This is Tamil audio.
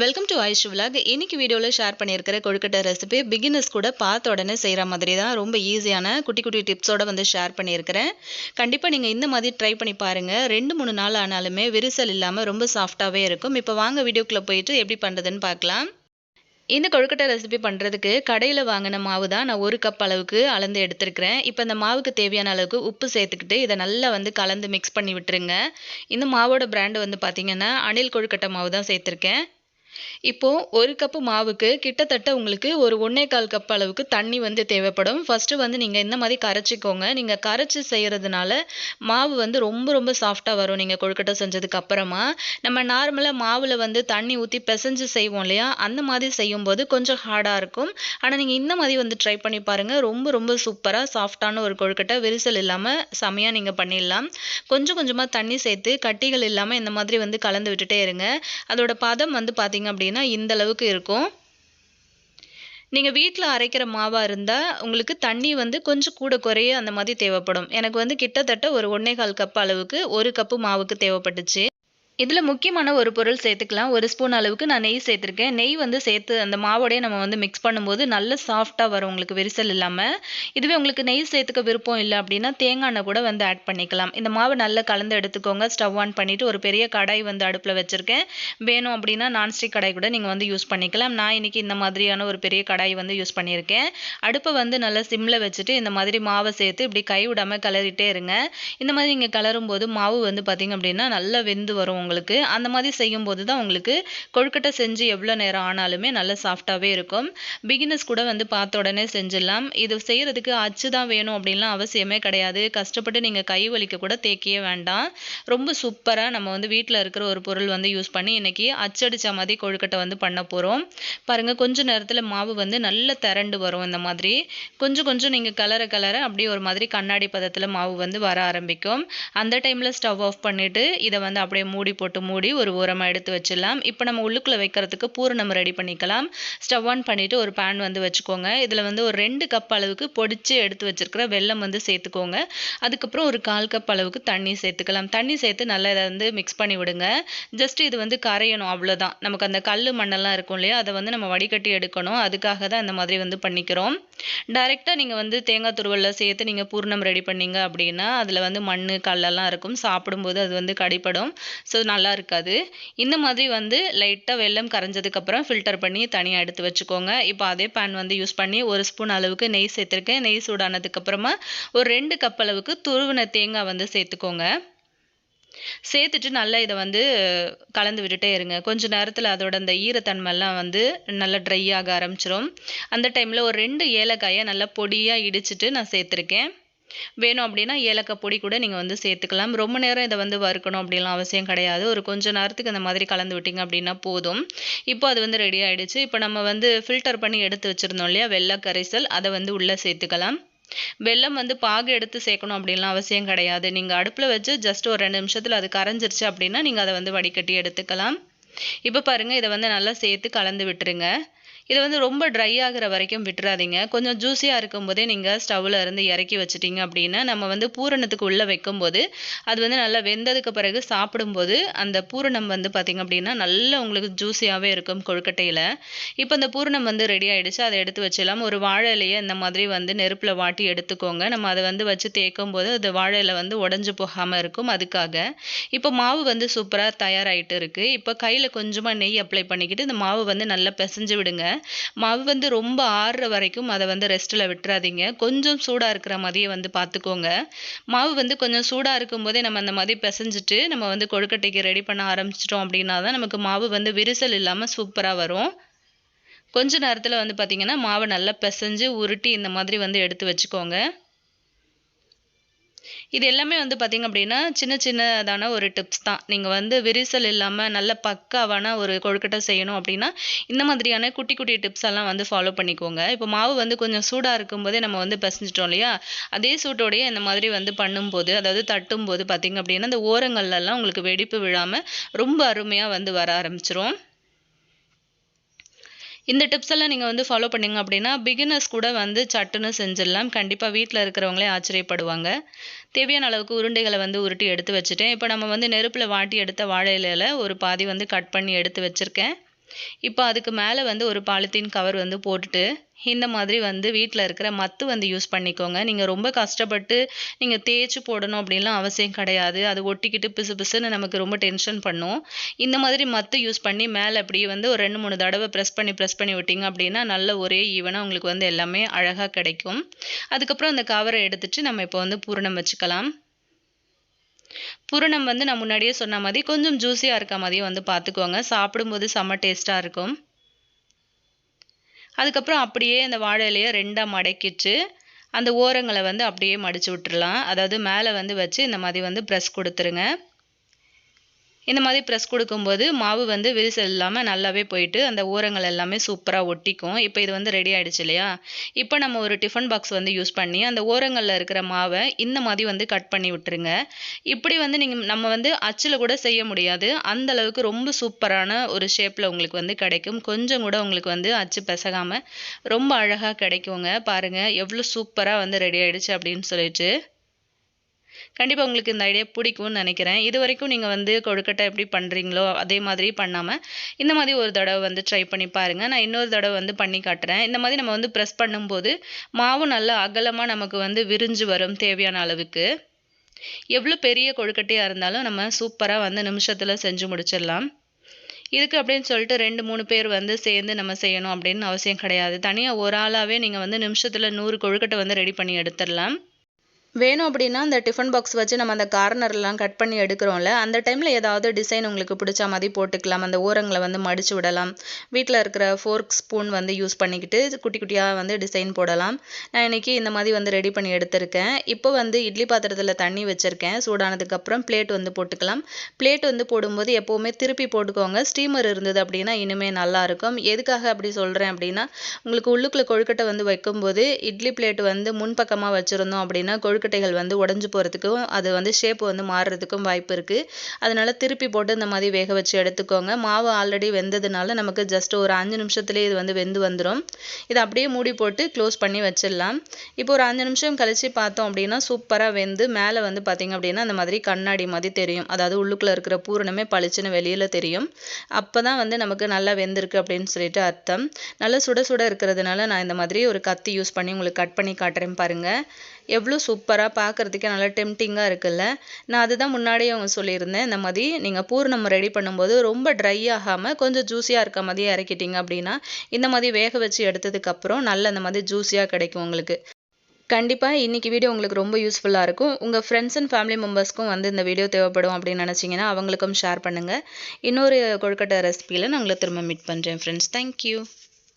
வெல்கம் டு ஐஷ் விலாக் இன்னைக்கு வீடியோவில் ஷேர் பண்ணியிருக்கிற கொழுக்கட்டை ரெசிபி பிகினர்ஸ் கூட பார்த்த உடனே செய்கிற மாதிரி தான் ரொம்ப ஈஸியான குட்டி குட்டி டிப்ஸோடு வந்து ஷேர் பண்ணியிருக்கிறேன். கண்டிப்பாக நீங்கள் இந்த மாதிரி ட்ரை பண்ணி பாருங்கள் ரெண்டு மூணு நாள் ஆனாலுமே விரிசல் இல்லாமல் ரொம்ப சாஃப்டாகவே இருக்கும். இப்போ வாங்க வீடியோக்குள்ளே போயிட்டு எப்படி பண்ணுறதுன்னு பார்க்கலாம். இந்த கொழுக்கட்டை ரெசிபி பண்ணுறதுக்கு கடையில் வாங்கின மாவு தான் நான் ஒரு கப் அளவுக்கு அளந்து எடுத்துருக்கிறேன். இப்போ இந்த மாவுக்கு தேவையான அளவுக்கு உப்பு சேர்த்துக்கிட்டு இதை நல்லா வந்து கலந்து மிக்ஸ் பண்ணி விட்டுருங்க. இந்த மாவோட பிராண்டு வந்து பார்த்திங்கன்னா அணில் கொழுக்கட்டை மாவு தான் சேர்த்துருக்கேன். இப்போது ஒரு கப்பு மாவுக்கு கிட்டத்தட்ட உங்களுக்கு ஒரு ஒன்றே கால் கப் அளவுக்கு தண்ணி வந்து தேவைப்படும். ஃபஸ்ட்டு வந்து நீங்கள் இந்த மாதிரி கரைச்சிக்கோங்க. நீங்கள் கரைச்சி செய்கிறதுனால மாவு வந்து ரொம்ப ரொம்ப சாஃப்டாக வரும் நீங்கள் கொழுக்கட்டை செஞ்சதுக்கு அப்புறமா. நம்ம நார்மலாக மாவில் வந்து தண்ணி ஊற்றி பிசைஞ்சு செய்வோம் இல்லையா? அந்த மாதிரி செய்யும்போது கொஞ்சம் ஹார்டாக இருக்கும். ஆனால் நீங்கள் இந்த மாதிரி வந்து ட்ரை பண்ணி பாருங்கள் ரொம்ப ரொம்ப சூப்பராக சாஃப்டான ஒரு கொழுக்கட்டை விரிசல் இல்லாமல் செமையாக நீங்கள் பண்ணிடலாம். கொஞ்சம் கொஞ்சமாக தண்ணி சேர்த்து கட்டிகள் இல்லாமல் இந்த மாதிரி வந்து கலந்து விட்டுட்டே இருங்க. அதோட பதம் வந்து பார்த்தீங்க அப்படின்னா இந்த அளவுக்கு இருக்கும். நீங்கள் வீட்டில் அரைக்கிற மாவாக இருந்தால் உங்களுக்கு தண்ணி வந்து கொஞ்சம் கூட குறைய அந்த மாதிரி தேவைப்படும். எனக்கு வந்து கிட்டத்தட்ட ஒரு ஒன்றே கால் கப் அளவுக்கு ஒரு கப்பு மாவுக்கு தேவைப்பட்டுச்சு. இதில் முக்கியமான ஒரு பொருள் சேர்த்துக்கலாம். ஒரு ஸ்பூன் அளவுக்கு நான் நெய் சேர்த்துருக்கேன். நெய் வந்து சேர்த்து அந்த மாவோடய நம்ம வந்து மிக்ஸ் பண்ணும்போது நல்ல சாஃப்டாக வரும் உங்களுக்கு விரிசல் இல்லாமல் இதுவே உங்களுக்கு நெய் சேர்த்துக்க விருப்பம் இல்லை அப்படின்னா தேங்காய் எண்ணெய் கூட வந்து ஆட் பண்ணிக்கலாம். இந்த மாவை நல்லா கலந்து எடுத்துக்கோங்க. ஸ்டவ் ஆன் பண்ணிவிட்டு ஒரு பெரிய கடாய் வந்து அடுப்பில் வச்சுருக்கேன். வேணும் அப்படின்னா நான்ஸ்டிக் கடாய் கூட நீங்கள் வந்து யூஸ் பண்ணிக்கலாம். நான் இன்றைக்கி இந்த மாதிரியான ஒரு பெரிய கடாய் வந்து யூஸ் பண்ணியிருக்கேன். அடுப்பை வந்து நல்லா சிம்மில் வச்சுட்டு இந்த மாதிரி மாவை சேர்த்து இப்படி கை விடாமல் கலரிட்டே இருங்க. இந்த மாதிரி நீங்கள் கலரும் போது மாவு வந்து பார்த்திங்க அப்படின்னா நல்லா வெந்து வரும் உங்களுக்கு அந்த மாதிரி செய்யும்போது தான் உங்களுக்கு கொழுக்கட்டை செஞ்சு எவ்வளோ நேரம் ஆனாலுமே நல்ல சாஃப்டாகவே இருக்கும். பிகினர்ஸ் கூட வந்து பார்த்த உடனே செஞ்சிடலாம். இது செய்கிறதுக்கு அச்சு தான் வேணும் அப்படின்லாம் அவசியமே கிடையாது. கஷ்டப்பட்டு நீங்கள் கை வலிக்க கூட தேக்கியே வேண்டாம். ரொம்ப சூப்பராக நம்ம வந்து வீட்டில் இருக்கிற ஒரு பொருள் வந்து யூஸ் பண்ணி இன்றைக்கி அச்சடித்த மாதிரி கொழுக்கட்டை வந்து பண்ண போகிறோம் பாருங்கள் கொஞ்சம் நேரத்தில் மாவு வந்து நல்ல திரண்டு வரும் இந்த மாதிரி. கொஞ்சம் கொஞ்சம் நீங்கள் கலர கலர அப்படியே ஒரு மாதிரி கண்ணாடி பதத்தில் மாவு வந்து வர ஆரம்பிக்கும். அந்த டைமில் ஸ்டவ் ஆஃப் பண்ணிவிட்டு இதை வந்து அப்படியே மூடி போட்டு மூடி ஒரு ஓரமாக எடுத்து வச்சிடலாம். இப்போ நம்ம உள்ளுக்குள்ளே வைக்கிறதுக்கு பூரணம் ரெடி பண்ணிக்கலாம். ஸ்டவ் ஆன் பண்ணிவிட்டு ஒரு பேன் வந்து வச்சுக்கோங்க. இதில் வந்து ஒரு ரெண்டு கப் அளவுக்கு பொடிச்சு எடுத்து வச்சிருக்கிற வெல்லம் வந்து சேர்த்துக்கோங்க. அதுக்கப்புறம் ஒரு கால் கப் அளவுக்கு தண்ணி சேர்த்துக்கலாம். தண்ணி சேர்த்து நல்லா இதை வந்து மிக்ஸ் பண்ணி விடுங்க. ஜஸ்ட் இது வந்து கரையணும் அவ்வளோதான் நமக்கு அந்த கல் மண்ணெல்லாம் இருக்கும் இல்லையா? அதை வந்து நம்ம வடிகட்டி எடுக்கணும். அதுக்காக தான் இந்த மாதிரி வந்து பண்ணிக்கிறோம். டைரெக்டாக நீங்கள் வந்து தேங்காய் துருவலில் சேர்த்து நீங்கள் பூர்ணம் ரெடி பண்ணீங்க அப்படின்னா அதில் வந்து மண் கல்லெல்லாம் இருக்கும். சாப்பிடும்போது அது வந்து கடிப்படும். ஸோ நல்லா இருக்காது. இந்த மாதிரி வந்து லைட்டாக வெள்ளம் கரைஞ்சதுக்கப்புறம் ஃபில்டர் பண்ணி தனியாக எடுத்து வச்சுக்கோங்க. இப்போ அதே பேன் வந்து யூஸ் பண்ணி ஒரு ஸ்பூன் அளவுக்கு நெய் சேர்த்துருக்கேன். நெய் சூடானதுக்கப்புறமா ஒரு ரெண்டு கப் அளவுக்கு துருவின தேங்காய் வந்து சேர்த்துக்கோங்க. சேர்த்துட்டு நல்லா இதை வந்து கலந்து விட்டுட்டே இருங்க. கொஞ்சம் நேரத்தில் அதோட அந்த ஈரத்தன்மைலாம் வந்து நல்லா ட்ரை ஆக ஆரம்பிச்சிரும். அந்த டைமில் ஒரு ரெண்டு ஏலக்காயை நல்லா பொடியாக இடிச்சிட்டு நான் சேர்த்துருக்கேன். வேணும் அப்படின்னா ஏலக்காய் பொடி கூட நீங்கள் வந்து சேர்த்துக்கலாம். ரொம்ப நேரம் இதை வந்து வறுக்கணும் அப்படின்லாம் அவசியம் கிடையாது. ஒரு கொஞ்சம் நேரத்துக்கு இந்த மாதிரி கலந்து விட்டிங்க அப்படின்னா போதும். இப்போ அது வந்து ரெடி ஆகிடுச்சு இப்போ நம்ம வந்து ஃபில்டர் பண்ணி எடுத்து வச்சுருந்தோம் இல்லையா? வெள்ளை கரைசல். அதை வந்து உள்ளே சேர்த்துக்கலாம். வெல்லம் வந்து பாகு எடுத்து சேர்க்கணும் அப்படின்லாம் அவசியம் கிடையாது. நீங்கள் அடுப்பில் வச்சு ஜஸ்ட் ஒரு ரெண்டு நிமிஷத்தில் அது கரைஞ்சிருச்சு அப்படின்னா நீங்கள் அதை வந்து வடிகட்டி எடுத்துக்கலாம். இப்போ பாருங்கள் இதை வந்து நல்லா சேர்த்து கலந்து விட்டுருங்க. இது வந்து ரொம்ப ட்ரை ஆகிற வரைக்கும் விட்டுறாதீங்க. கொஞ்சம் ஜூஸியாக இருக்கும்போதே நீங்கள் ஸ்டவ்வில் இருந்து இறக்கி வச்சிட்டிங்க அப்படின்னா நம்ம வந்து பூரணத்துக்கு உள்ளே வைக்கும்போது அது வந்து நல்லா வெந்ததுக்கு பிறகு சாப்பிடும்போது அந்த பூரணம் வந்து பார்த்திங்க அப்படின்னா நல்லா உங்களுக்கு ஜூஸியாகவே இருக்கும் கொழுக்கட்டையில். இப்போ அந்த பூரணம் வந்து ரெடி ஆகிடுச்சு அதை எடுத்து வச்சிடலாம். ஒரு வாழை இலையை இந்த மாதிரி வந்து நெருப்பில் வாட்டி எடுத்துக்கோங்க. நம்ம அதை வந்து வச்சு தேய்க்கும் போது அது வாழை இலை வந்து உடஞ்சி போகாமல் இருக்கும் அதுக்காக. இப்போ மாவு வந்து சூப்பராக தயாராகிட்டு இருக்குது இப்போ கையில் கொஞ்சமாக நெய் அப்ளை பண்ணிக்கிட்டு இந்த மாவு வந்து நல்லா பிசைஞ்சு விடுங்க. மாவு வந்து ரொம்ப ஆறுற வரைக்கும் அதை வந்து ரெஸ்ட்டில் விட்டுறாதீங்க. கொஞ்சம் சூடாக இருக்கிற மாதிரியே வந்து பார்த்துக்கோங்க மாவு வந்து கொஞ்சம் சூடாக இருக்கும்போதே நம்ம அந்த மாதிரி பிசைஞ்சிட்டு நம்ம வந்து கொழுக்கட்டைக்கு ரெடி பண்ண ஆரம்பிச்சிட்டோம் அப்படின்னா தான் நமக்கு மாவு வந்து விரிசல் இல்லாமல் சூப்பராக வரும். கொஞ்ச நேரத்தில் வந்து பார்த்திங்கன்னா மாவை நல்லா பிசைஞ்சு உருட்டி இந்த மாதிரி வந்து எடுத்து வச்சுக்கோங்க. இது எல்லாமே வந்து பார்த்திங்க அப்படின்னா சின்ன சின்னதான ஒரு டிப்ஸ் தான். நீங்கள் வந்து விரிசல் இல்லாமல் நல்ல பக்காவான ஒரு கொழுக்கட்டை செய்யணும் அப்படின்னா இந்த மாதிரியான குட்டி குட்டி டிப்ஸ் எல்லாம் வந்து ஃபாலோ பண்ணிக்கோங்க. இப்போ மாவு வந்து கொஞ்சம் சூடாக இருக்கும்போதே நம்ம வந்து பிசைஞ்சிட்டோம் இல்லையா? அதே சூட்டோடையே இந்த மாதிரி வந்து பண்ணும்போது அதாவது தட்டும் போது பார்த்திங்க அப்படின்னா அந்த ஓரங்கள்லாம் உங்களுக்கு வெடிப்பு விழாமல் ரொம்ப அருமையாக வந்து வர ஆரம்பிச்சிரும். இந்த டிப்ஸ் எல்லாம் நீங்கள் வந்து ஃபாலோ பண்ணிங்க அப்படின்னா பிகினர்ஸ் கூட வந்து சட்டுன்னு செஞ்சிடலாம். கண்டிப்பாக வீட்டில் இருக்கிறவங்களே ஆச்சரியப்படுவாங்க. தேவையான அளவுக்கு உருண்டைகளை வந்து உருட்டி எடுத்து வச்சுட்டேன். இப்போ நம்ம வந்து நெருப்பில் வாட்டி எடுத்த வாழை இலையில ஒரு பாதி வந்து கட் பண்ணி எடுத்து வச்சுருக்கேன். இப்போ அதுக்கு மேலே வந்து ஒரு பாலித்தீன் கவர் வந்து போட்டுட்டு இந்த மாதிரி வந்து வீட்டில் இருக்கிற மத்து வந்து யூஸ் பண்ணிக்கோங்க. நீங்கள் ரொம்ப கஷ்டப்பட்டு நீங்கள் தேய்ச்சி போடணும் அப்படின்லாம் அவசியம் கிடையாது. அது ஒட்டிக்கிட்டு பிசு பிசுன்னு நமக்கு ரொம்ப டென்ஷன் பண்ணும். இந்த மாதிரி மத்து யூஸ் பண்ணி மேலே அப்படியே வந்து ஒரு ரெண்டு மூணு தடவை ப்ரெஸ் பண்ணி ப்ரெஸ் பண்ணி விட்டிங்க அப்படின்னா நல்ல ஒரே ஈவனாக உங்களுக்கு வந்து எல்லாமே அழகாக கிடைக்கும். அதுக்கப்புறம் அந்த கவரை எடுத்துட்டு நம்ம இப்போ வந்து பூரணம் வச்சுக்கலாம். பூரணம் வந்து நான் முன்னாடியே சொன்ன மாதிரி கொஞ்சம் ஜூஸியாக இருக்க மாதிரியே வந்து பார்த்துக்கோங்க சாப்பிடும்போது செம்ம டேஸ்ட்டாக இருக்கும். அதுக்கப்புறம் அப்படியே அந்த வாழை இலையை ரெண்டாக மடக்கிட்டு அந்த ஓரங்களை வந்து அப்படியே மடித்து விட்டுறலாம். அதாவது மேலே வந்து வச்சு இந்த மாதிரி வந்து ப்ரெஸ் கொடுத்துருங்க. இந்த மாதிரி ப்ரெஸ் கொடுக்கும்போது மாவு வந்து விரிசல் இல்லாமல் நல்லாவே போயிட்டு அந்த ஓரங்கள் எல்லாமே சூப்பராக ஒட்டிக்கும். இப்போ இது வந்து ரெடி ஆகிடுச்சு இல்லையா? இப்போ நம்ம ஒரு டிஃபன் பாக்ஸ் வந்து யூஸ் பண்ணி அந்த ஓரங்களில் இருக்கிற மாவை இந்த மாதிரி வந்து கட் பண்ணி விட்டுருங்க. இப்படி வந்து நீங்கள் நம்ம வந்து அச்சில் கூட செய்ய முடியாது. அந்த அளவுக்கு ரொம்ப சூப்பரான ஒரு ஷேப்பில் உங்களுக்கு வந்து கிடைக்கும். கொஞ்சம் கூட உங்களுக்கு வந்து அச்சு பிசகாமல் ரொம்ப அழகாக கிடைக்குங்க. பாருங்கள் எவ்வளோ சூப்பராக வந்து ரெடி ஆகிடுச்சு அப்படின்னு சொல்லிட்டு. கண்டிப்பாக உங்களுக்கு இந்த ஐடியா பிடிக்கும்னு நினைக்கிறேன். இது வரைக்கும் நீங்கள் வந்து கொழுக்கட்டை எப்படி பண்ணுறீங்களோ அதே மாதிரி பண்ணாமல் இந்த மாதிரி ஒரு தடவை வந்து ட்ரை பண்ணி பாருங்கள் நான் இன்னொரு தடவை வந்து பண்ணி காட்டுறேன். இந்த மாதிரி நம்ம வந்து ப்ரெஸ் பண்ணும்போது மாவு நல்லா அகலமாக நமக்கு வந்து விரிஞ்சு வரும் தேவையான அளவுக்கு. எவ்வளோ பெரிய கொழுக்கட்டையாக இருந்தாலும் நம்ம சூப்பராக வந்து நிமிஷத்தில் செஞ்சு முடிச்சிடலாம். இதுக்கு அப்படின்னு சொல்லிட்டு ரெண்டு மூணு பேர் வந்து சேர்ந்து நம்ம செய்யணும் அப்படின்னு அவசியம் கிடையாது. தனியாக ஒரு ஆளாகவே நீங்கள் வந்து நிமிஷத்தில் நூறு கொழுக்கட்டை வந்து ரெடி பண்ணி எடுத்துடலாம். வேணும் அப்படின்னா அந்த டிஃபன் பாக்ஸ் வச்சு நம்ம அந்த கார்னர்லாம் கட் பண்ணி எடுக்கிறோம்ல அந்த டைமில் ஏதாவது டிசைன் உங்களுக்கு பிடிச்ச மாதிரி போட்டுக்கலாம். அந்த ஓரங்களை வந்து மடித்து விடலாம். வீட்டில் இருக்கிற ஃபோர்க் ஸ்பூன் வந்து யூஸ் பண்ணிக்கிட்டு குட்டி குட்டியாக வந்து டிசைன் போடலாம். நான் இன்றைக்கி இந்த மாதிரி வந்து ரெடி பண்ணி எடுத்திருக்கேன். இப்போ வந்து இட்லி பாத்திரத்தில் தண்ணி வச்சுருக்கேன். சூடானதுக்கப்புறம் பிளேட் வந்து போட்டுக்கலாம். பிளேட் வந்து போடும்போது எப்போவுமே திருப்பி போட்டுக்கோங்க. ஸ்டீமர் இருந்தது அப்படின்னா இனிமே நல்லாயிருக்கும் எதுக்காக அப்படி சொல்கிறேன் அப்படின்னா உங்களுக்கு உள்ளுக்குள்ளே கொழுக்கட்டை வந்து வைக்கும்போது இட்லி பிளேட் வந்து முன்பக்கமாக வச்சுருந்தோம் அப்படின்னா கொழுக்கட்டை கொழுக்கட்டைகள் வந்து உடஞ்சி போகிறதுக்கும் அது வந்து ஷேப் வந்து மாறுறதுக்கும் வாய்ப்பு இருக்குது அதனால் திருப்பி போட்டு இந்த மாதிரி வேக வச்சு எடுத்துக்கோங்க. மாவு ஆல்ரெடி வெந்ததுனால நமக்கு ஜஸ்ட் ஒரு அஞ்சு நிமிஷத்துலேயே இது வந்து வெந்து வந்துடும் இதை அப்படியே மூடி போட்டு க்ளோஸ் பண்ணி வச்சிடலாம். இப்போ ஒரு அஞ்சு நிமிஷம் கழித்து பார்த்தோம் அப்படின்னா சூப்பராக வெந்து மேலே வந்து பார்த்திங்க அப்படின்னா அந்த மாதிரி கண்ணாடி மாதிரி தெரியும். அதாவது உள்ளுக்குள்ளே இருக்கிற பூரணமே பளிச்சுன்னு வெளியில் தெரியும். அப்போ தான் வந்து நமக்கு நல்லா வெந்திருக்கு அப்படின்னு சொல்லிட்டு அர்த்தம். நல்லா சுட சுட இருக்கிறதுனால நான் இந்த மாதிரி ஒரு கத்தி யூஸ் பண்ணி உங்களுக்கு கட் பண்ணி காட்டுறேன் பாருங்கள் எவ்வளோ சூப்பராக பார்க்குறதுக்கே நல்லா டெம்டிங்காக இருக்குல்ல. நான் அதுதான் முன்னாடியே அவங்க சொல்லியிருந்தேன். இந்த மாதிரி நீங்கள் பூர்ணம் ரெடி பண்ணும்போது ரொம்ப ட்ரை ஆகாமல் கொஞ்சம் ஜூஸியாக இருக்க மாதிரியே இறக்கிட்டீங்க அப்படின்னா இந்த மாதிரி வேக வச்சு எடுத்ததுக்கப்புறம் நல்ல இந்த மாதிரி ஜூஸியாக கிடைக்கும் உங்களுக்கு. கண்டிப்பாக இன்றைக்கி வீடியோ உங்களுக்கு ரொம்ப யூஸ்ஃபுல்லாக இருக்கும். உங்கள் ஃப்ரெண்ட்ஸ் அண்ட் ஃபேமிலி மெம்பர்ஸ்க்கும் வந்து இந்த வீடியோ தேவைப்படும் அப்படின்னு நினச்சிங்கன்னா அவங்களுக்கும் ஷேர் பண்ணுங்கள் இன்னொரு கொழுக்கட்டை ரெசிபியில் நான் உங்களை திரும்ப மீட் பண்ணுறேன் ஃப்ரெண்ட்ஸ் தேங்க்யூ